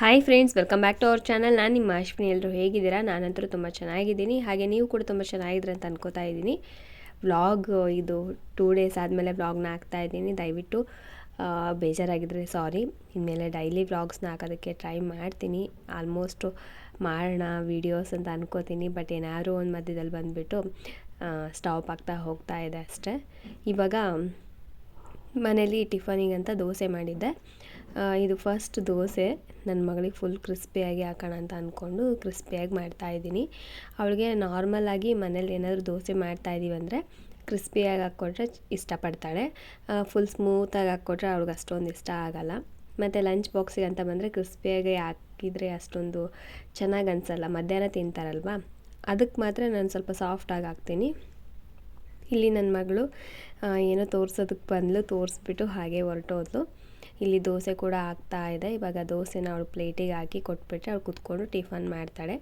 Hi friends welcome back to our channel ನಾನು ನಿಮ್ಮ ಅಶ್ವಿನಿ. ಎಲ್ಲರೂ ಹೇಗಿದ್ದೀರಾ? ನಾನಂತರೂ ತುಂಬ ಚೆನ್ನಾಗಿದ್ದೀನಿ. ಹಾಗೆ ನೀವು ಕೂಡ ತುಂಬ ಚೆನ್ನಾಗಿದ್ದೀರ ಅಂತ ಅನ್ಕೋತಾ ಇದ್ದೀನಿ. ವ್ಲಾಗ್ ಇದು ಟೂ ಡೇಸ್ ಆದಮೇಲೆ ವ್ಲಾಗ್ನ ಹಾಕ್ತಾ ಇದ್ದೀನಿ. ದಯವಿಟ್ಟು ಬೇಜಾರಾಗಿದ್ದರೆ ಸಾರಿ ಇನ್ಮೇಲೆ ಡೈಲಿ ವ್ಲಾಗ್ಸ್ನ ಹಾಕೋದಕ್ಕೆ ಟ್ರೈ ಮಾಡ್ತೀನಿ. ಆಲ್ಮೋಸ್ಟು ಮಾಡೋಣ ವೀಡಿಯೋಸ್ ಅಂತ ಅನ್ಕೋತೀನಿ. ಬಟ್ ಏನಾದರೂ ಒಂದು ಮಧ್ಯದಲ್ಲಿ ಬಂದುಬಿಟ್ಟು ಸ್ಟಾಪ್ ಆಗ್ತಾ ಹೋಗ್ತಾ ಇದೆ ಅಷ್ಟೇ. ಇವಾಗ ಮನೇಲಿ ಟಿಫನಿಗಂತ ದೋಸೆ ಮಾಡಿದ್ದೆ. ಇದು ಫಸ್ಟ್ ದೋಸೆ. ನನ್ನ ಮಗಳಿಗೆ ಫುಲ್ ಕ್ರಿಸ್ಪಿಯಾಗಿ ಹಾಕೋಣ ಅಂತ ಅಂದ್ಕೊಂಡು ಕ್ರಿಸ್ಪಿಯಾಗಿ ಮಾಡ್ತಾಯಿದ್ದೀನಿ ಅವಳಿಗೆ ನಾರ್ಮಲಾಗಿ ಮನೇಲಿ ಏನಾದರೂ ದೋಸೆ ಮಾಡ್ತಾಯಿದ್ದೀವಿ ಅಂದರೆ ಕ್ರಿಸ್ಪಿಯಾಗಿ ಹಾಕ್ಕೊಟ್ರೆ ಇಷ್ಟಪಡ್ತಾಳೆ. ಫುಲ್ ಸ್ಮೂತಾಗಿ ಹಾಕ್ಕೊಟ್ರೆ ಅವ್ಳಿಗೆ ಅಷ್ಟೊಂದು ಇಷ್ಟ ಆಗಲ್ಲ. ಮತ್ತು ಲಂಚ್ ಬಾಕ್ಸಿಗೆ ಅಂತ ಬಂದರೆ ಕ್ರಿಸ್ಪಿಯಾಗಿ ಹಾಕಿದರೆ ಅಷ್ಟೊಂದು ಚೆನ್ನಾಗಿ ಅನಿಸಲ್ಲ. ಮಧ್ಯಾಹ್ನ ತಿಂತಾರಲ್ವಾ? ಅದಕ್ಕೆ ಮಾತ್ರ ನಾನು ಸ್ವಲ್ಪ ಸಾಫ್ಟಾಗಿ ಹಾಕ್ತೀನಿ. ಇಲ್ಲಿ ನನ್ನ ಮಗಳು ಏನೋ ತೋರಿಸೋದಕ್ಕೆ ಬಂದಳು ತೋರಿಸ್ಬಿಟ್ಟು ಹಾಗೆ ಹೊರಟೋದ್ಲು. ಇಲ್ಲಿ ದೋಸೆ ಕೂಡ ಆಗ್ತಾ ಇದೆ. ಇವಾಗ ದೋಸೆನ ಅವಳು ಪ್ಲೇಟಿಗೆ ಹಾಕಿ ಕೊಟ್ಬಿಟ್ರೆ ಅವಳು ಕುತ್ಕೊಂಡು ಟಿಫನ್ ಮಾಡ್ತಾಳೆ.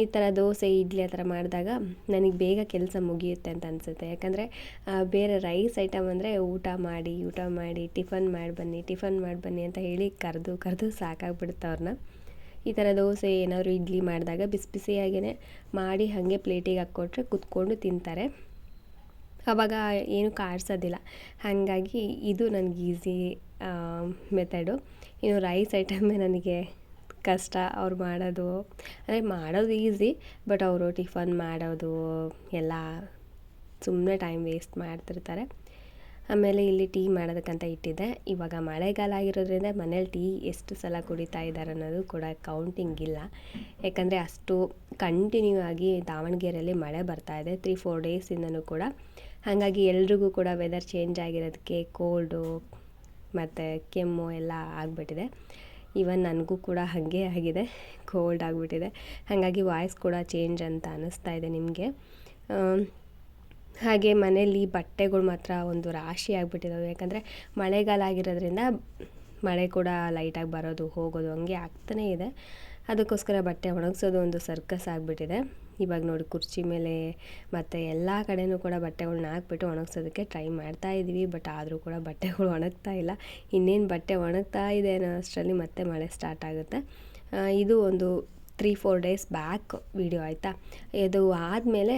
ಈ ಥರ ದೋಸೆ, ಇಡ್ಲಿ ಆ ಥರ ಮಾಡಿದಾಗ ನನಗೆ ಬೇಗ ಕೆಲಸ ಮುಗಿಯುತ್ತೆ ಅಂತ ಅನಿಸುತ್ತೆ. ಯಾಕಂದರೆ ಬೇರೆ ರೈಸ್ ಐಟಮ್ ಅಂದರೆ ಊಟ ಮಾಡಿ ಊಟ ಮಾಡಿ, ಟಿಫನ್ ಮಾಡಿ ಬನ್ನಿ, ಟಿಫನ್ ಮಾಡಿ ಬನ್ನಿ ಅಂತ ಹೇಳಿ ಕರೆದು ಕರೆದು ಸಾಕಾಗ್ಬಿಡುತ್ತೆ ಅವ್ರನ್ನ. ಈ ಥರ ದೋಸೆ ಏನಾದರೂ ಇಡ್ಲಿ ಮಾಡಿದಾಗ ಬಿಸಿ ಬಿಸಿಯಾಗೇ ಮಾಡಿ ಹಾಗೆ ಪ್ಲೇಟಿಗೆ ಹಾಕ್ಕೊಟ್ರೆ ಕುತ್ಕೊಂಡು ತಿಂತಾರೆ. ಅವಾಗ ಏನು ಕಾಡ್ಸೋದಿಲ್ಲ. ಹಾಗಾಗಿ ಇದು ನನಗೆ ಈಸಿ ಮೆಥಡು ಇನ್ನು ರೈಸ್ ಐಟಮೇ ನನಗೆ ಕಷ್ಟ, ಅವ್ರು ಮಾಡೋದು. ಅಂದರೆ ಮಾಡೋದು ಈಸಿ ಬಟ್ ಅವರು ಟಿಫನ್ ಮಾಡೋದು, ಎಲ್ಲ ಸುಮ್ಮನೆ ಟೈಮ್ ವೇಸ್ಟ್ ಮಾಡ್ತಿರ್ತಾರೆ. ಆಮೇಲೆ ಇಲ್ಲಿ ಟೀ ಮಾಡೋದಕ್ಕಂತ ಇಟ್ಟಿದ್ದೆ. ಇವಾಗ ಮಳೆಗಾಲ ಆಗಿರೋದ್ರಿಂದ ಮನೇಲಿ ಟೀ ಎಷ್ಟು ಸಲ ಕುಡಿತಾ ಇದ್ದಾರೆ ಅನ್ನೋದು ಕೂಡ ಕೌಂಟಿಂಗ್ ಇಲ್ಲ. ಯಾಕಂದರೆ ಅಷ್ಟು ಕಂಟಿನ್ಯೂ ಆಗಿ ದಾವಣಗೆರೆಯಲ್ಲಿ ಮಳೆ ಬರ್ತಾ ಇದೆ ತ್ರೀ ಫೋರ್ ಡೇಸಿಂದನೂ ಕೂಡ. ಹಾಗಾಗಿ ಎಲ್ರಿಗೂ ಕೂಡ ವೆದರ್ ಚೇಂಜ್ ಆಗಿರೋದಕ್ಕೆ ಕೋಲ್ಡು ಮತ್ತು ಕೆಮ್ಮು ಎಲ್ಲ ಆಗಿಬಿಟ್ಟಿದೆ. ಈವನ್ ನನಗೂ ಕೂಡ ಹಾಗೆ ಆಗಿದೆ ಕೋಲ್ಡ್ ಆಗಿಬಿಟ್ಟಿದೆ. ಹಾಗಾಗಿ ವಾಯ್ಸ್ ಕೂಡ ಚೇಂಜ್ ಅಂತ ಅನ್ನಿಸ್ತಾ ಇದೆ ನಿಮಗೆ. ಹಾಗೆ ಮನೆಯಲ್ಲಿ ಬಟ್ಟೆಗಳು ಮಾತ್ರ ಒಂದು ರಾಶಿ ಆಗಿಬಿಟ್ಟಿದ್ದಾವೆ ಯಾಕಂದರೆ ಮಳೆಗಾಲ ಆಗಿರೋದ್ರಿಂದ ಮಳೆ ಕೂಡ ಲೈಟಾಗಿ ಬರೋದು, ಹೋಗೋದು ಹಂಗೆ ಆಗ್ತಾನೇ ಇದೆ. ಅದಕ್ಕೋಸ್ಕರ ಬಟ್ಟೆ ಒಣಗಿಸೋದು ಒಂದು ಸರ್ಕಸ್ ಆಗಿಬಿಟ್ಟಿದೆ. ಇವಾಗ ನೋಡಿ ಕುರ್ಚಿ ಮೇಲೆ ಮತ್ತು ಎಲ್ಲ ಕಡೆಯೂ ಕೂಡ ಬಟ್ಟೆಗಳ್ನ ಹಾಕ್ಬಿಟ್ಟು ಒಣಗಿಸೋದಕ್ಕೆ ಟ್ರೈ ಮಾಡ್ತಾ ಇದ್ದೀವಿ, ಬಟ್ ಆದರೂ ಕೂಡ ಬಟ್ಟೆಗಳು ಒಣಗ್ತಾ ಇಲ್ಲ. ಇನ್ನೇನು ಬಟ್ಟೆ ಒಣಗ್ತಾ ಇದೆ ಅನ್ನೋ ಅಷ್ಟರಲ್ಲಿ ಮತ್ತೆ ಮಳೆ ಸ್ಟಾರ್ಟ್ ಆಗುತ್ತೆ. ಇದು ಒಂದು three, four days back video ಆಯಿತಾ? ಇದು ಆದಮೇಲೆ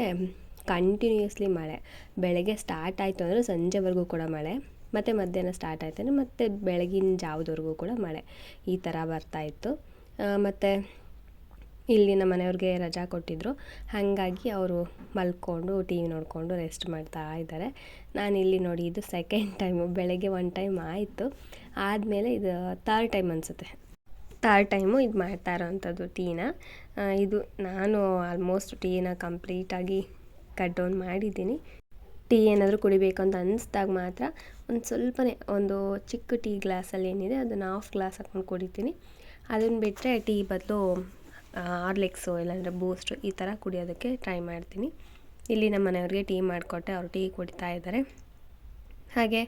ಕಂಟಿನ್ಯೂಸ್ಲಿ ಮಳೆ. ಬೆಳಗ್ಗೆ ಸ್ಟಾರ್ಟ್ ಆಯಿತು ಅಂದರೆ ಸಂಜೆವರೆಗೂ ಕೂಡ ಮಳೆ. ಮತ್ತು ಮಧ್ಯಾಹ್ನ ಸ್ಟಾರ್ಟ್ ಆಯ್ತೇನೆ, ಮತ್ತು ಬೆಳಗಿನ ಜಾವದವರೆಗೂ ಕೂಡ ಮಳೆ ಈ ಥರ ಬರ್ತಾಯಿತ್ತು ಮತ್ತು ಇಲ್ಲಿ ನಮ್ಮ ಮನೆಯವ್ರಿಗೆ ರಜಾ ಕೊಟ್ಟಿದ್ದರು ಹಾಗಾಗಿ ಅವರು ಮಲ್ಕೊಂಡು ಟಿ ವಿ ನೋಡಿಕೊಂಡು ರೆಸ್ಟ್ ಮಾಡ್ತಾ ಇದ್ದಾರೆ. ನಾನು ಇಲ್ಲಿ ನೋಡಿ ಇದು ಸೆಕೆಂಡ್ ಟೈಮು ಬೆಳಗ್ಗೆ ಒನ್ ಟೈಮ್ ಆಯಿತು. ಆದಮೇಲೆ ಇದು ಥರ್ಡ್ ಟೈಮ್ ಅನಿಸುತ್ತೆ. ಥರ್ಡ್ ಟೈಮು ಇದು ಮಾಡ್ತಾ ಇರೋವಂಥದ್ದು ಟೀನ ಇದು ನಾನು ಆಲ್ಮೋಸ್ಟ್ ಟೀನ ಕಂಪ್ಲೀಟಾಗಿ ಕಟ್ ಡೌನ್ ಮಾಡಿದ್ದೀನಿ. ಟೀ ಏನಾದರೂ ಕುಡಿಬೇಕು ಅಂತ ಅನ್ನಿಸ್ದಾಗ ಮಾತ್ರ ಒಂದು ಸ್ವಲ್ಪನೇ ಒಂದು ಚಿಕ್ಕ ಟೀ ಗ್ಲಾಸಲ್ಲಿ ಏನಿದೆ ಅದನ್ನು ಹಾಫ್ ಗ್ಲಾಸ್ ಹಾಕ್ಕೊಂಡು ಕುಡಿತೀನಿ. ಅದನ್ನು ಬಿಟ್ಟರೆ ಟೀ ಬದಲು ಹಾರ್ಲಿಕ್ಸು ಇಲ್ಲಾಂದರೆ ಬೂಸ್ಟು ಈ ಥರ ಕುಡಿಯೋದಕ್ಕೆ ಟ್ರೈ ಮಾಡ್ತೀನಿ. ಇಲ್ಲಿ ನಮ್ಮ ಮನೆಯವ್ರಿಗೆ ಟೀ ಮಾಡಿಕೊಟ್ಟೆ, ಅವರು ಟೀ ಕುಡಿತಾ ಇದ್ದಾರೆ. ಹಾಗೆ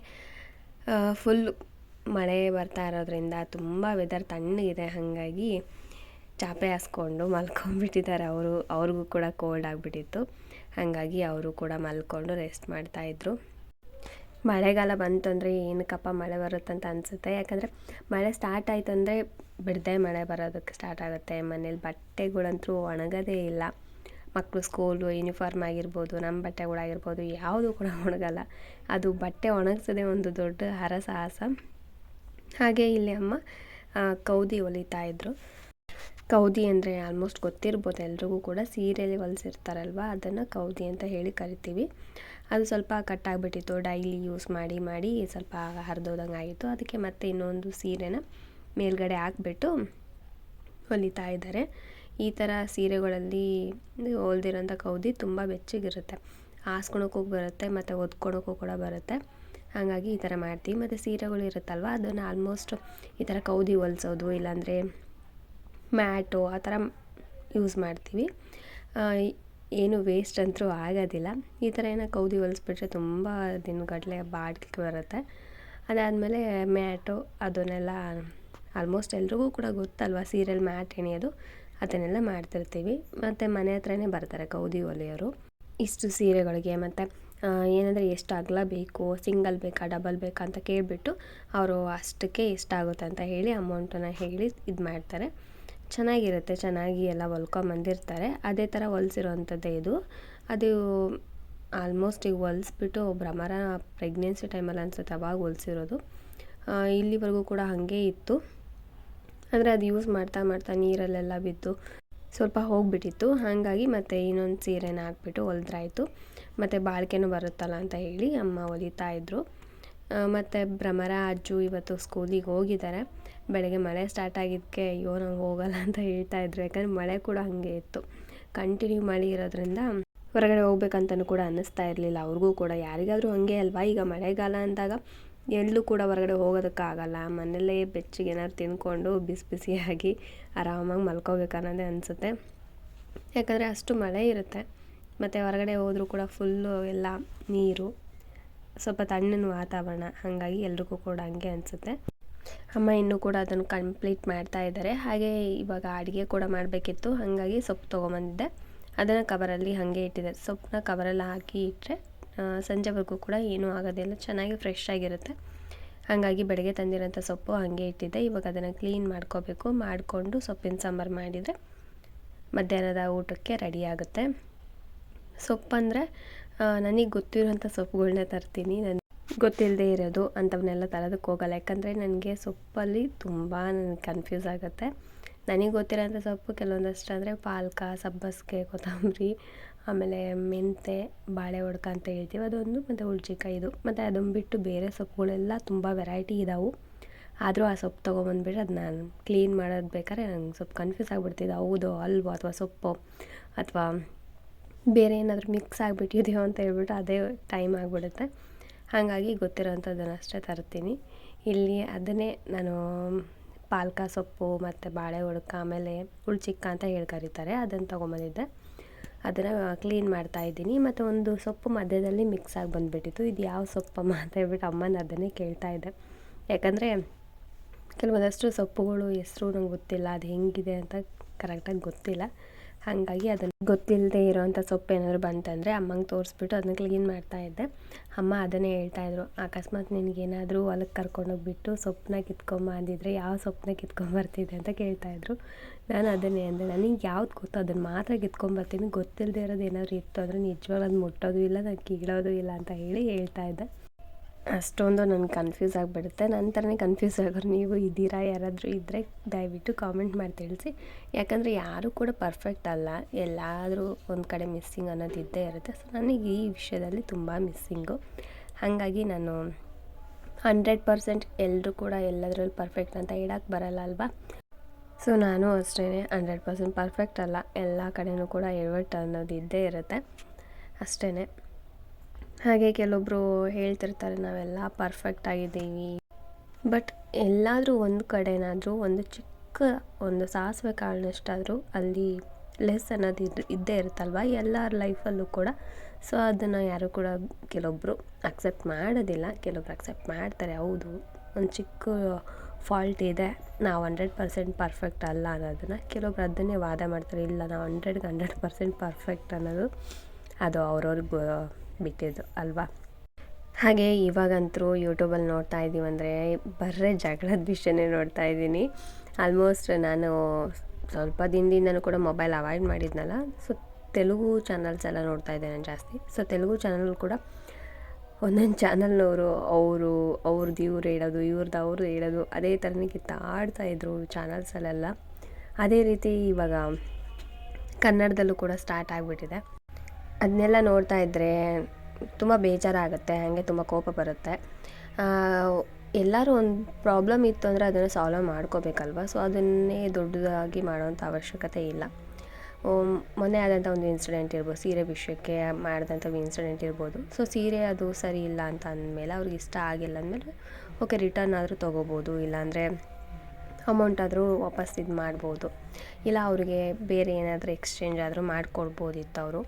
ಫುಲ್ ಮಳೆ ಬರ್ತಾ ಇರೋದ್ರಿಂದ ತುಂಬ ವೆದರ್ ತಣ್ಣಗಿದೆ. ಹಾಗಾಗಿ ಚಾಪೆ ಹಾಸ್ಕೊಂಡು ಮಲ್ಕೊಂಡ್ಬಿಟ್ಟಿದ್ದಾರೆ ಅವರು. ಅವ್ರಿಗೂ ಕೂಡ ಕೋಲ್ಡ್ ಆಗಿಬಿಟ್ಟಿತ್ತು. ಹಾಗಾಗಿ ಅವರು ಕೂಡ ಮಲ್ಕೊಂಡು ರೆಸ್ಟ್ ಮಾಡ್ತಾಯಿದ್ರು ಮಳೆಗಾಲ ಬಂತಂದರೆ ಏನಕ್ಕಪ್ಪ ಮಳೆ ಬರುತ್ತಂತ ಅನಿಸುತ್ತೆ. ಯಾಕಂದರೆ ಮಳೆ ಸ್ಟಾರ್ಟ್ ಆಯ್ತು ಅಂದರೆ ಬಿಡದೆ ಮಳೆ ಬರೋದಕ್ಕೆ ಸ್ಟಾರ್ಟ್ ಆಗುತ್ತೆ. ಮನೇಲಿ ಬಟ್ಟೆಗಳಂತೂ ಒಣಗೋದೇ ಇಲ್ಲ. ಮಕ್ಕಳು ಸ್ಕೂಲು ಯೂನಿಫಾರ್ಮ್ ಆಗಿರ್ಬೋದು ನಮ್ಮ ಬಟ್ಟೆಗಳಾಗಿರ್ಬೋದು, ಯಾವುದು ಕೂಡ ಒಣಗಲ್ಲ. ಅದು ಬಟ್ಟೆ ಒಣಗಿಸೋದೇ ಒಂದು ದೊಡ್ಡ ಹರಸಾಹಸ. ಹಾಗೆ ಇಲ್ಲಿ ಅಮ್ಮ ಕೌದಿ ಹೊಲಿತಾ ಇದ್ರು. ಕೌದಿ ಅಂದರೆ ಆಲ್ಮೋಸ್ಟ್ ಗೊತ್ತಿರ್ಬೋದು ಎಲ್ರಿಗೂ ಕೂಡ ಸೀರೆಯಲ್ಲಿ ಹೊಲಿಸಿರ್ತಾರಲ್ವ? ಅದನ್ನು ಕೌದಿ ಅಂತ ಹೇಳಿ ಕರಿತೀವಿ. ಅದು ಸ್ವಲ್ಪ ಕಟ್ಟಾಗಿಬಿಟ್ಟಿತ್ತು. ಡೈಲಿ ಯೂಸ್ ಮಾಡಿ ಮಾಡಿ ಸ್ವಲ್ಪ ಹರಿದೋದಂಗೆ ಆಗಿತ್ತು. ಅದಕ್ಕೆ ಮತ್ತೆ ಇನ್ನೊಂದು ಸೀರೆನ ಮೇಲ್ಗಡೆ ಹಾಕ್ಬಿಟ್ಟು ಹೊಲಿತಾ ಇದ್ದಾರೆ. ಈ ಥರ ಸೀರೆಗಳಲ್ಲಿ ಹೊಲ್ದಿರೋಂಥ ಕೌದಿ ತುಂಬ ಬೆಚ್ಚಗಿರುತ್ತೆ. ಹಾಸ್ಕೊಳಕ್ಕೂ ಬರುತ್ತೆ, ಮತ್ತು ಒದ್ಕೊಳಕ್ಕೂ ಕೂಡ ಬರುತ್ತೆ. ಹಾಗಾಗಿ ಈ ಥರ ಮಾಡ್ತೀವಿ. ಮತ್ತು ಸೀರೆಗಳು ಇರುತ್ತಲ್ವ? ಅದನ್ನು ಆಲ್ಮೋಸ್ಟ್ ಈ ಥರ ಕೌದಿ ಹೊಲ್ಸೋದು, ಇಲ್ಲಾಂದರೆ ಮ್ಯಾಟು ಆ ಥರ ಯೂಸ್ ಮಾಡ್ತೀವಿ. ಏನು ವೇಸ್ಟ್ ಅಂತೂ ಆಗೋದಿಲ್ಲ. ಈ ಥರ ಏನೋ ಕೌದಿ ಹೊಲಿಸ್ಬಿಟ್ರೆ ತುಂಬ ದಿನಗಟ್ಟಲೆ ಬಾಡಿಗೆ ಬರುತ್ತೆ. ಅದಾದಮೇಲೆ ಮ್ಯಾಟು ಅದನ್ನೆಲ್ಲ ಆಲ್ಮೋಸ್ಟ್ ಎಲ್ರಿಗೂ ಕೂಡ ಗೊತ್ತಲ್ವ ಸೀರಿಯಲ್ ಮ್ಯಾಟ್ ಎಣಿಯೋದು? ಅದನ್ನೆಲ್ಲ ಮಾಡ್ತಿರ್ತೀವಿ. ಮತ್ತು ಮನೆ ಹತ್ರನೇ ಬರ್ತಾರೆ ಕೌದಿ ಹೊಲಿಯೋರು ಇಷ್ಟು ಸೀರೆಗಳಿಗೆ ಮತ್ತು ಏನಂದರೆ ಎಷ್ಟು ಅಗಲ ಬೇಕು, ಸಿಂಗಲ್ ಬೇಕಾ, ಡಬಲ್ ಬೇಕಾ ಅಂತ ಕೇಳಿಬಿಟ್ಟು ಅವರು ಅಷ್ಟಕ್ಕೆ ಎಷ್ಟಾಗುತ್ತೆ ಅಂತ ಹೇಳಿ ಅಮೌಂಟನ್ನು ಹೇಳಿ ಇದು ಮಾಡ್ತಾರೆ ಚೆನ್ನಾಗಿರುತ್ತೆ, ಚೆನ್ನಾಗಿ ಎಲ್ಲ ಹೊಲ್ಕೊಂಬಂದಿರ್ತಾರೆ ಅದೇ ಥರ ಹೊಲ್ಸಿರೋವಂಥದ್ದೇ ಇದು. ಅದು ಆಲ್ಮೋಸ್ಟ್ ಈಗ ಹೊಲ್ಸ್ಬಿಟ್ಟು ಭ್ರಮರ ಪ್ರೆಗ್ನೆನ್ಸಿ ಟೈಮಲ್ಲಿ ಅನ್ಸುತ್ತೆ ಅವಾಗ ಹೊಲ್ಸಿರೋದು. ಇಲ್ಲಿವರೆಗೂ ಕೂಡ ಹಾಗೆ ಇತ್ತು. ಅಂದರೆ ಅದು ಯೂಸ್ ಮಾಡ್ತಾ ಮಾಡ್ತಾ ನೀರಲ್ಲೆಲ್ಲ ಬಿದ್ದು ಸ್ವಲ್ಪ ಹೋಗಿಬಿಟ್ಟಿತ್ತು. ಹಾಗಾಗಿ ಮತ್ತೆ ಇನ್ನೊಂದು ಸೀರೆನ ಹಾಕ್ಬಿಟ್ಟು ಹೊಲ್ದ್ರಾಯ್ತು. ಮತ್ತು ಬಾಳಿಕೆನೂ ಬರುತ್ತಲ್ಲ ಅಂತ ಹೇಳಿ ಅಮ್ಮ ಹೊಲಿತಾ ಇದ್ದರು ಮತ್ತು ಭ್ರಮರ ಅಜ್ಜು ಇವತ್ತು ಸ್ಕೂಲಿಗೆ ಹೋಗಿದ್ದಾರೆ. ಬೆಳಗ್ಗೆ ಮಳೆ ಸ್ಟಾರ್ಟ್ ಆಗಿದ್ದಕ್ಕೆ ಅಯ್ಯೋ, ನಂಗೆ ಹೋಗಲ್ಲ ಅಂತ ಹೇಳ್ತಾ ಇದ್ರು. ಯಾಕಂದರೆ ಮಳೆ ಕೂಡ ಹಾಗೆ ಇತ್ತು. ಕಂಟಿನ್ಯೂ ಮಳೆ ಇರೋದ್ರಿಂದ ಹೊರಗಡೆ ಹೋಗ್ಬೇಕಂತನೂ ಕೂಡ ಅನ್ನಿಸ್ತಾ ಇರಲಿಲ್ಲ. ಅವ್ರಿಗೂ ಕೂಡ. ಯಾರಿಗಾದರೂ ಹಂಗೆ ಅಲ್ವಾ? ಈಗ ಮಳೆಗಾಲ ಅಂದಾಗ ಎಲ್ಲೂ ಕೂಡ ಹೊರಗಡೆ ಹೋಗೋದಕ್ಕಾಗಲ್ಲ ಮನೆಯಲ್ಲೇ ಬೆಚ್ಚಗೆ ಏನಾದ್ರು ತಿಂದ್ಕೊಂಡು ಬಿಸಿ ಬಿಸಿಯಾಗಿ ಆರಾಮಾಗಿ ಮಲ್ಕೋಬೇಕು ಅನ್ನೋದೇ ಅನಿಸುತ್ತೆ. ಯಾಕಂದರೆ ಅಷ್ಟು ಮಳೆ ಇರುತ್ತೆ. ಮತ್ತು ಹೊರಗಡೆ ಹೋದರೂ ಕೂಡ ಫುಲ್ಲು ಎಲ್ಲ ನೀರು, ಸ್ವಲ್ಪ ತಣ್ಣನ ವಾತಾವರಣ. ಹಾಗಾಗಿ ಎಲ್ರಿಗೂ ಕೂಡ ಹಂಗೆ ಅನಿಸುತ್ತೆ. ಅಮ್ಮ ಇನ್ನೂ ಕೂಡ ಅದನ್ನು ಕಂಪ್ಲೀಟ್ ಮಾಡ್ತಾ ಇದ್ದಾರೆ. ಹಾಗೆ ಇವಾಗ ಅಡುಗೆ ಕೂಡ ಮಾಡಬೇಕಿತ್ತು. ಹಾಗಾಗಿ ಸೊಪ್ಪು ತೊಗೊಂಬಂದಿದ್ದೆ. ಅದನ್ನು ಕವರಲ್ಲಿ ಹಾಗೆ ಇಟ್ಟಿದೆ. ಸೊಪ್ಪನ್ನ ಕವರಲ್ಲಿ ಹಾಕಿ ಇಟ್ಟರೆ ಸಂಜೆವರೆಗೂ ಕೂಡ ಏನೂ ಆಗೋದಿಲ್ಲ ಚೆನ್ನಾಗಿ ಫ್ರೆಶ್ ಆಗಿರುತ್ತೆ. ಹಾಗಾಗಿ ಬೆಳಗ್ಗೆ ತಂದಿರೋಂಥ ಸೊಪ್ಪು ಹಾಗೆ ಇಟ್ಟಿದ್ದೆ. ಇವಾಗ ಅದನ್ನು ಕ್ಲೀನ್ ಮಾಡ್ಕೋಬೇಕು. ಮಾಡಿಕೊಂಡು ಸೊಪ್ಪಿನ ಸಾಂಬಾರು ಮಾಡಿದರೆ ಮಧ್ಯಾಹ್ನದ ಊಟಕ್ಕೆ ರೆಡಿ ಆಗುತ್ತೆ. ಸೊಪ್ಪಂದರೆ ನನಗೆ ಗೊತ್ತಿರೋಂಥ ಸೊಪ್ಪುಗಳನ್ನ ತರ್ತೀನಿ. ನನ್ನ ಗೊತ್ತಿಲ್ಲದೆ ಇರೋದು ಅಂಥವನ್ನೆಲ್ಲ ತರೋದಕ್ಕೆ ಹೋಗಲ್ಲ. ಯಾಕಂದರೆ ನನಗೆ ಸೊಪ್ಪಲ್ಲಿ ತುಂಬ ನನಗೆ ಕನ್ಫ್ಯೂಸ್ ಆಗುತ್ತೆ. ನನಗೆ ಗೊತ್ತಿರೋಂಥ ಸೊಪ್ಪು ಕೆಲವೊಂದಷ್ಟು ಅಂದರೆ ಪಾಲಕ, ಸಬ್ಬಸ್ಗೆ, ಕೊತ್ತಂಬರಿ, ಆಮೇಲೆ ಮೆಂತೆ ಬಾಳೆ ಒಡ್ಕ ಅಂತ ಹೇಳ್ತೀವಿ. ಅದೊಂದು ಮತ್ತು ಹುಳ್ಚಿಕಾಯಿ ಇದು. ಮತ್ತು ಅದನ್ನು ಬಿಟ್ಟು ಬೇರೆ ಸೊಪ್ಪುಗಳೆಲ್ಲ ತುಂಬ ವೆರೈಟಿ ಇದಾವೆ. ಆದರೂ ಆ ಸೊಪ್ಪು ತಗೊಂಬಂದ್ಬಿಟ್ಟು ಅದು ನಾನು ಕ್ಲೀನ್ ಮಾಡೋದು ಬೇಕಾದ್ರೆ ನಂಗೆ ಸ್ವಲ್ಪ ಕನ್ಫ್ಯೂಸ್ ಆಗಿಬಿಡ್ತಿದೆ. ಹೌದು, ಅಲ್ವೋ ಅಥವಾ ಸೊಪ್ಪು ಅಥವಾ ಬೇರೆ ಏನಾದರೂ ಮಿಕ್ಸ್ ಆಗಿಬಿಟ್ಟಿದೆಯೋ ಅಂತ ಹೇಳ್ಬಿಟ್ಟು ಅದೇ ಟೈಮ್ ಆಗಿಬಿಡುತ್ತೆ. ಹಾಗಾಗಿ ಗೊತ್ತಿರೋವಂಥದ್ದನ್ನು ಅಷ್ಟೇ ತರ್ತೀನಿ. ಇಲ್ಲಿ ಅದನ್ನೇ ನಾನು ಪಾಲಕ ಸೊಪ್ಪು ಮತ್ತು ಬಾಳೆ ಹುಡ್ಕ ಆಮೇಲೆ ಹುಳ್ಚಿಕ್ಕ ಅಂತ ಹೇಳಿ ಕರೀತಾರೆ, ಅದನ್ನು ತೊಗೊಂಬಂದಿದ್ದೆ. ಅದನ್ನು ಕ್ಲೀನ್ ಮಾಡ್ತಾ ಇದ್ದೀನಿ. ಮತ್ತು ಒಂದು ಸೊಪ್ಪು ಮಧ್ಯದಲ್ಲಿ ಮಿಕ್ಸ್ ಆಗಿ ಬಂದುಬಿಟ್ಟಿತ್ತು. ಇದು ಯಾವ ಸೊಪ್ಪಮ್ಮ ಅಂತ ಹೇಳ್ಬಿಟ್ಟು ಅಮ್ಮನ ಅದನ್ನೇ ಕೇಳ್ತಾ ಇದ್ದೆ. ಯಾಕಂದರೆ ಕೆಲವೊಂದಷ್ಟು ಸೊಪ್ಪುಗಳು ಹೆಸ್ರು ನಂಗೆ ಗೊತ್ತಿಲ್ಲ, ಅದು ಹೆಂಗಿದೆ ಅಂತ ಕರೆಕ್ಟಾಗಿ ಗೊತ್ತಿಲ್ಲ. ಹಾಗಾಗಿ ಅದನ್ನು ಗೊತ್ತಿಲ್ಲದೆ ಇರೋವಂಥ ಸೊಪ್ಪು ಏನಾದರೂ ಬಂತಂದರೆ ಅಮ್ಮಂಗೆ ತೋರಿಸ್ಬಿಟ್ಟು ಅದನ್ನ ಕ್ಲೀನ್ ಮಾಡ್ತಾ ಇದ್ದೆ. ಅಮ್ಮ ಅದನ್ನೇ ಹೇಳ್ತಾಯಿದ್ರು ಅಕಸ್ಮಾತ್ ನಿನಗೇನಾದರೂ ಹೊಲಕ್ಕೆ ಕರ್ಕೊಂಡೋಗ್ಬಿಟ್ಟು ಸೊಪ್ಪನ್ನ ಕಿತ್ಕೊಂಬ ಅಂದಿದ್ರೆ ಯಾವ ಸೊಪ್ಪನ್ನ ಕಿತ್ಕೊಂಬರ್ತಿದೆ ಅಂತ ಕೇಳ್ತಾಯಿದ್ರು ನಾನು ಅದನ್ನೇ ಅಂದೆ, ನನಗೆ ಯಾವ್ದು ಗೊತ್ತೋ? ಅದನ್ನು ಮಾತ್ರ ಕಿತ್ಕೊಂಬರ್ತೀನಿ ಗೊತ್ತಿಲ್ಲದೆ ಇರೋದು ಏನಾದರೂ ಇತ್ತು ಅಂದರೆ ನಿಜವಾಗ್ಲೂ ಅದು ಮುಟ್ಟೋದು ಇಲ್ಲ, ನಾನು ಕೀಳೋದು ಇಲ್ಲ ಅಂತ ಹೇಳಿ ಹೇಳ್ತಾ ಇದ್ದೆ. ಅಷ್ಟೊಂದು ನನಗೆ ಕನ್ಫ್ಯೂಸ್ ಆಗಿಬಿಡುತ್ತೆ. ನನ್ನ ಥರನೇ ಕನ್ಫ್ಯೂಸ್ ಆಗೋರು ನೀವು ಇದ್ದೀರಾ? ಯಾರಾದರೂ ಇದ್ದರೆ ದಯವಿಟ್ಟು ಕಾಮೆಂಟ್ ಮಾಡಿ ತಿಳಿಸಿ. ಯಾಕಂದರೆ ಯಾರೂ ಕೂಡ ಪರ್ಫೆಕ್ಟ್ ಅಲ್ಲ. ಎಲ್ಲಾದರೂ ಒಂದು ಕಡೆ ಮಿಸ್ಸಿಂಗ್ ಅನ್ನೋದು ಇದ್ದೇ ಇರುತ್ತೆ. ಸೊ ನನಗೆ ಈ ವಿಷಯದಲ್ಲಿ ತುಂಬ ಮಿಸ್ಸಿಂಗು ಹಾಗಾಗಿ ನಾನು ಹಂಡ್ರೆಡ್ ಪರ್ಸೆಂಟ್ ಎಲ್ಲರೂ ಕೂಡ ಎಲ್ಲದರಲ್ಲಿ ಪರ್ಫೆಕ್ಟ್ ಅಂತ ಹೇಳೋಕ್ಕೆ ಬರಲ್ಲ ಅಲ್ವಾ? ಸೊ ನಾನು ಅಷ್ಟೇ ಹಂಡ್ರೆಡ್ ಪರ್ಸೆಂಟ್ ಪರ್ಫೆಕ್ಟ್ ಅಲ್ಲ. ಎಲ್ಲ ಕಡೆಯೂ ಕೂಡ ಎಡವಟ್ಟು ಅನ್ನೋದು ಇದ್ದೇ ಇರುತ್ತೆ. ಅಷ್ಟೇ ಹಾಗೆ ಕೆಲವೊಬ್ಬರು ಹೇಳ್ತಿರ್ತಾರೆ, ನಾವೆಲ್ಲ ಪರ್ಫೆಕ್ಟ್ ಆಗಿದ್ದೀವಿ. ಬಟ್ ಎಲ್ಲಾದರೂ ಒಂದು ಕಡೆನಾದರೂ, ಒಂದು ಚಿಕ್ಕ ಒಂದು ಸಾಸಿವೆ ಕಾಳಿನಷ್ಟಾದರೂ ಅಲ್ಲಿ ಲೆಸ್ ಅನ್ನೋದು ಇದು, ಇದ್ದೇ ಇರುತ್ತಲ್ವ? ಎಲ್ಲರ ಲೈಫಲ್ಲೂ ಕೂಡ. ಸೊ ಅದನ್ನು ಯಾರು ಕೂಡ ಕೆಲವೊಬ್ಬರು ಅಕ್ಸೆಪ್ಟ್ ಮಾಡೋದಿಲ್ಲ. ಕೆಲವೊಬ್ರು ಅಕ್ಸೆಪ್ಟ್ ಮಾಡ್ತಾರೆ, ಹೌದು, ಒಂದು ಚಿಕ್ಕ ಫಾಲ್ಟ್ ಇದೆ. ನಾವು ಹಂಡ್ರೆಡ್ ಪರ್ಸೆಂಟ್ ಪರ್ಫೆಕ್ಟ್ ಅಲ್ಲ ಅನ್ನೋದನ್ನು. ಕೆಲವೊಬ್ರು ಅದನ್ನೇ ವಾದ ಮಾಡ್ತಾರೆ, ಇಲ್ಲ, ನಾವು ಹಂಡ್ರೆಡ್ಗೆ ಹಂಡ್ರೆಡ್ ಪರ್ಸೆಂಟ್ ಪರ್ಫೆಕ್ಟ್ ಅನ್ನೋದು, ಅದು ಅವ್ರವ್ರಿಗೆ ಬಿಟ್ಟಿದ್ದು ಅಲ್ವಾ? ಹಾಗೆ ಇವಾಗಂತೂ ಯೂಟ್ಯೂಬಲ್ಲಿ ನೋಡ್ತಾ ಇದ್ದೀವಿ ಅಂದರೆ ಬರ್ರೆ ಜಗಳದ ವಿಷಯನೇ ನೋಡ್ತಾ ಇದ್ದೀನಿ ಆಲ್ಮೋಸ್ಟ್ ನಾನು ಸ್ವಲ್ಪ ದಿನದಿಂದನೂ ಕೂಡ ಮೊಬೈಲ್ ಅವಾಯ್ಡ್ ಮಾಡಿದ್ನಲ್ಲ, ಸೊ ತೆಲುಗು ಚಾನಲ್ಸ್ ಎಲ್ಲ ನೋಡ್ತಾ ಇದ್ದೆ ನಾನು ಜಾಸ್ತಿ. ಸೊ ತೆಲುಗು ಚಾನಲ್ ಕೂಡ ಒಂದೊಂದು ಚಾನಲ್ನವರು, ಅವರು ಅವ್ರದ್ದು ಇವ್ರು ಹೇಳೋದು ಇವ್ರದ್ದು ಅವ್ರದ್ದು ಹೇಳೋದು, ಅದೇ ಥರನೇ ಕಿತ್ತಾಡ್ತಾ ಇದ್ರು ಚಾನಲ್ಸಲ್ಲೆಲ್ಲ ಅದೇ ರೀತಿ ಇವಾಗ ಕನ್ನಡದಲ್ಲೂ ಕೂಡ ಸ್ಟಾರ್ಟ್ ಆಗಿಬಿಟ್ಟಿದೆ. ಅದನ್ನೆಲ್ಲ ನೋಡ್ತಾ ಇದ್ದರೆ ತುಂಬ ಬೇಜಾರಾಗುತ್ತೆ, ಹಾಗೆ ತುಂಬ ಕೋಪ ಬರುತ್ತೆ. ಎಲ್ಲರೂ ಒಂದು ಪ್ರಾಬ್ಲಮ್ ಇತ್ತು ಅಂದರೆ ಅದನ್ನು ಸಾಲ್ವ್ ಮಾಡ್ಕೋಬೇಕಲ್ವ? ಸೊ ಅದನ್ನೇ ದೊಡ್ಡದಾಗಿ ಮಾಡೋವಂಥ ಅವಶ್ಯಕತೆ ಇಲ್ಲ. ಮೊನ್ನೆ ಆದಂಥ ಒಂದು ಇನ್ಸಿಡೆಂಟ್ ಇರ್ಬೋದು, ಸೀರೆ ವಿಷಯಕ್ಕೆ ಮಾಡಿದಂಥ ಇನ್ಸಿಡೆಂಟ್ ಇರ್ಬೋದು. ಸೊ ಸೀರೆ ಅದು ಸರಿ ಇಲ್ಲ ಅಂತ ಅಂದಮೇಲೆ ಅವ್ರಿಗೆ ಇಷ್ಟ ಆಗಿಲ್ಲ ಅಂದಮೇಲೆ ಓಕೆ ರಿಟರ್ನ್ ಆದರೂ ತೊಗೋಬೋದು, ಇಲ್ಲಾಂದರೆ ಅಮೌಂಟ್ ಆದರೂ ವಾಪಸ್ ಇದು ಮಾಡ್ಬೋದು ಇಲ್ಲ, ಅವರಿಗೆ ಬೇರೆ ಏನಾದರೂ ಎಕ್ಸ್ಚೇಂಜ್ ಆದರೂ ಮಾಡಿಕೊಡ್ಬೋದಿತ್ತು ಅವರು.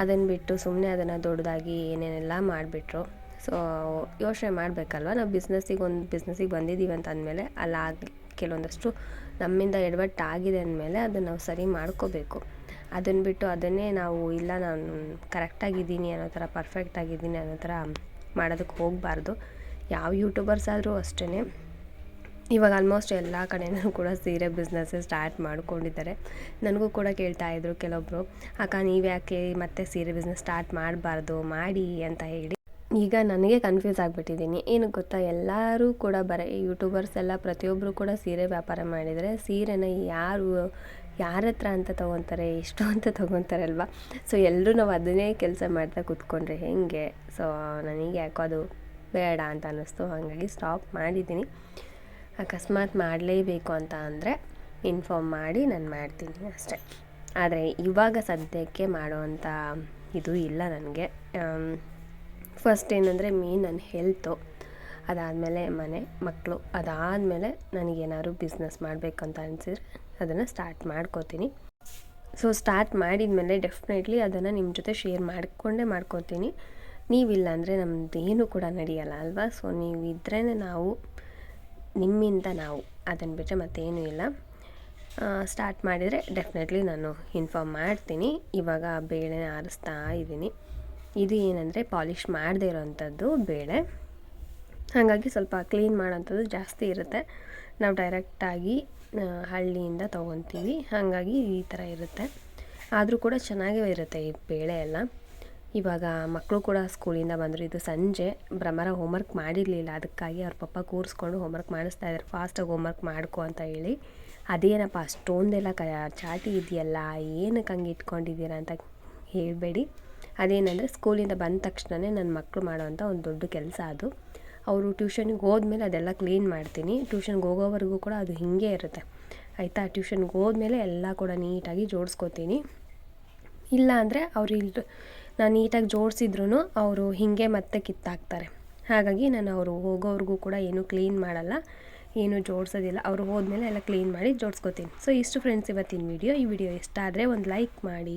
ಅದನ್ನು ಬಿಟ್ಟು ಸುಮ್ಮನೆ ಅದನ್ನು ದೊಡ್ಡದಾಗಿ ಏನೇನೆಲ್ಲ ಮಾಡಿಬಿಟ್ರು. ಸೊ ಯೋಚನೆ ಮಾಡಬೇಕಲ್ವ? ನಾವು ಬಿಸ್ನೆಸ್ಸಿಗೆ ಒಂದು ಬಿಸ್ನೆಸ್ಸಿಗೆ ಬಂದಿದ್ದೀವಿ ಅಂತ ಅಂದಮೇಲೆ ಅಲ್ಲಿ ಕೆಲವೊಂದಷ್ಟು ನಮ್ಮಿಂದ ಎಡವಟ್ಟು ಆಗಿದೆ ಅಂದಮೇಲೆ ಅದನ್ನು ನಾವು ಸರಿ ಮಾಡ್ಕೋಬೇಕು. ಅದನ್ನು ಬಿಟ್ಟು ಅದನ್ನೇ ನಾವು ಇಲ್ಲ ನಾನು ಕರೆಕ್ಟಾಗಿದ್ದೀನಿ ಅನ್ನೋ ಥರ ಪರ್ಫೆಕ್ಟಾಗಿದ್ದೀನಿ ಅನ್ನೋ ಥರ ಮಾಡೋದಕ್ಕೆ ಹೋಗಬಾರ್ದು. ಯಾವ ಯೂಟ್ಯೂಬರ್ಸ್ ಆದರೂ ಅಷ್ಟೇ ಇವಾಗ ಆಲ್ಮೋಸ್ಟ್ ಎಲ್ಲ ಕಡೆನೂ ಕೂಡ ಸೀರೆ ಬಿಸ್ನೆಸ್ಸೇ ಸ್ಟಾರ್ಟ್ ಮಾಡ್ಕೊಂಡಿದ್ದಾರೆ. ನನಗೂ ಕೂಡ ಕೇಳ್ತಾ ಇದ್ರು ಕೆಲವೊಬ್ಬರು ಅಕ್ಕ ನೀವು ಯಾಕೆ ಮತ್ತೆ ಸೀರೆ ಬಿಸ್ನೆಸ್ ಸ್ಟಾರ್ಟ್ ಮಾಡಬಾರ್ದು? ಮಾಡಿ ಅಂತ ಹೇಳಿ. ಈಗ ನನಗೆ ಕನ್ಫ್ಯೂಸ್ ಆಗಿಬಿಟ್ಟಿದ್ದೀನಿ. ಏನು ಗೊತ್ತಾ? ಎಲ್ಲರೂ ಕೂಡ ಬರೀ ಯೂಟ್ಯೂಬರ್ಸ್ ಎಲ್ಲ ಪ್ರತಿಯೊಬ್ಬರು ಕೂಡ ಸೀರೆ ವ್ಯಾಪಾರ ಮಾಡಿದರೆ ಸೀರೆನ ಯಾರು, ಯಾರ ಹತ್ರ ಅಂತ ತೊಗೊತಾರೆ ಎಷ್ಟು ಅಂತ ತೊಗೊತಾರಲ್ವ ಸೊ ಎಲ್ಲರೂ ನಾವು ಅದನ್ನೇ ಕೆಲಸ ಮಾಡ್ತಾ ಕೂತ್ಕೊಂಡ್ರೆ ಹೇಗೆ? ಸೊ ನನಗೆ ಯಾಕೋ ಅದು ಬೇಡ ಅಂತ ಅನ್ನಿಸ್ತು. ಹಾಗಾಗಿ ಸ್ಟಾಪ್ ಮಾಡಿದ್ದೀನಿ. ಅಕಸ್ಮಾತ್ ಮಾಡಲೇಬೇಕು ಅಂತ ಅಂದರೆ ಇನ್ಫಾರ್ಮ್ ಮಾಡಿ ನಾನು ಮಾಡ್ತೀನಿ ಅಷ್ಟೇ. ಆದರೆ ಇವಾಗ ಸದ್ಯಕ್ಕೆ ಮಾಡುವಂಥ ಇದು ಇಲ್ಲ ನನಗೆ. ಫಸ್ಟ್ ಏನಂದರೆ ಮೇನ್ ನನ್ನ ಹೆಲ್ತು ಅದಾದಮೇಲೆ ಮನೆ ಮಕ್ಕಳು ಅದಾದಮೇಲೆ ನನಗೇನಾದ್ರು ಬಿಸ್ನೆಸ್ ಮಾಡಬೇಕಂತ ಅನಿಸಿದ್ರೆ ಅದನ್ನು ಸ್ಟಾರ್ಟ್ ಮಾಡ್ಕೋತೀನಿ. ಸೊ ಸ್ಟಾರ್ಟ್ ಮಾಡಿದ ಮೇಲೆ ಡೆಫಿನೆಟ್ಲಿ ಅದನ್ನು ನಿಮ್ಮ ಜೊತೆ ಶೇರ್ ಮಾಡಿಕೊಂಡೇ ಮಾಡ್ಕೋತೀನಿ. ನೀವಿಲ್ಲ ಅಂದರೆ ನಮ್ಮದೇನು ಕೂಡ ನಡೆಯಲ್ಲ ಅಲ್ವಾ? ಸೊ ನೀವು ಇದ್ರೇ ನಾವು ನಿಮ್ಮಿಂದ ನಾವು ಅದನ್ನು ಬಿಟ್ಟರೆ ಮತ್ತೇನೂ ಇಲ್ಲ. ಸ್ಟಾರ್ಟ್ ಮಾಡಿದರೆ ಡೆಫಿನೆಟ್ಲಿ ನಾನು ಇನ್ಫಾರ್ಮ್ ಮಾಡ್ತೀನಿ. ಇವಾಗ ಬೇಳೆನ ಆರಿಸ್ತಾ ಇದ್ದೀನಿ. ಇದು ಏನಂದರೆ ಪಾಲಿಷ್ ಮಾಡದೇ ಇರೋವಂಥದ್ದು ಬೇಳೆ. ಹಾಗಾಗಿ ಸ್ವಲ್ಪ ಕ್ಲೀನ್ ಮಾಡೋಂಥದ್ದು ಜಾಸ್ತಿ ಇರುತ್ತೆ. ನಾವು ಡೈರೆಕ್ಟಾಗಿ ಹಳ್ಳಿಯಿಂದ ತೊಗೊತೀವಿ. ಹಾಗಾಗಿ ಈ ಥರ ಇರುತ್ತೆ. ಆದರೂ ಕೂಡ ಚೆನ್ನಾಗೇ ಇರುತ್ತೆ ಈ ಬೇಳೆ ಎಲ್ಲ. ಇವಾಗ ಮಕ್ಕಳು ಕೂಡ ಸ್ಕೂಲಿಂದ ಬಂದರು. ಇದು ಸಂಜೆ. ಭ್ರಮರ ಹೋಮ್ವರ್ಕ್ ಮಾಡಿರಲಿಲ್ಲ. ಅದಕ್ಕಾಗಿ ಅವ್ರ ಪಪ್ಪ ಕೂರಿಸ್ಕೊಂಡು ಹೋಮ್ವರ್ಕ್ ಮಾಡಿಸ್ತಾ ಇದ್ದಾರೆ ಫಾಸ್ಟಾಗಿ ಹೋಮ್ವರ್ಕ್ ಮಾಡ್ಕೊ ಅಂತ ಹೇಳಿ. ಅದೇನಪ್ಪ, ಅಷ್ಟೊಂದೆಲ್ಲ ಕ, ಚಾಟಿ ಇದೆಯಲ್ಲ? ಏನಕ್ಕೆ ಹಂಗೆ ಇಟ್ಕೊಂಡಿದ್ದೀರ ಅಂತ ಹೇಳಬೇಡಿ. ಅದೇನಂದರೆ, ಸ್ಕೂಲಿಂದ ಬಂದ ತಕ್ಷಣವೇ ನನ್ನ ಮಕ್ಕಳು ಮಾಡೋವಂಥ ಒಂದು ದೊಡ್ಡ ಕೆಲಸ ಅದು. ಅವರು ಟ್ಯೂಷನ್ಗೆ ಹೋದ್ಮೇಲೆ ಅದೆಲ್ಲ ಕ್ಲೀನ್ ಮಾಡ್ತೀನಿ. ಟ್ಯೂಷನ್ಗೆ ಹೋಗೋವರೆಗೂ ಕೂಡ ಅದು ಹೀಗೆ ಇರುತ್ತೆ. ಆಯಿತಾ? ಟ್ಯೂಷನ್ಗೆ ಹೋದ್ಮೇಲೆ ಎಲ್ಲ ಕೂಡ ನೀಟಾಗಿ ಜೋಡಿಸ್ಕೋತೀನಿ. ಇಲ್ಲ ಅಂದರೆ ಅವ್ರು ಇಲ್ಲಿ ನಾನು ನೀಟಾಗಿ ಜೋಡಿಸಿದ್ರು ಅವರು ಹೀಗೆ ಮತ್ತೆ ಕಿತ್ತಾಕ್ತಾರೆ. ಹಾಗಾಗಿ ನಾನು ಅವರು ಹೋಗೋವ್ರಿಗೂ ಕೂಡ ಏನೂ ಕ್ಲೀನ್ ಮಾಡಲ್ಲ, ಏನು ಜೋಡಿಸೋದಿಲ್ಲ. ಅವರು ಹೋದ್ಮೇಲೆ ಎಲ್ಲ ಕ್ಲೀನ್ ಮಾಡಿ ಜೋಡಿಸ್ಕೋತೀನಿ. ಸೊ ಇಷ್ಟು ಫ್ರೆಂಡ್ಸ್ ಇವತ್ತಿನ ವಿಡಿಯೋ ಈ ವಿಡಿಯೋ ಇಷ್ಟ ಆದರೆ ಒಂದು ಲೈಕ್ ಮಾಡಿ.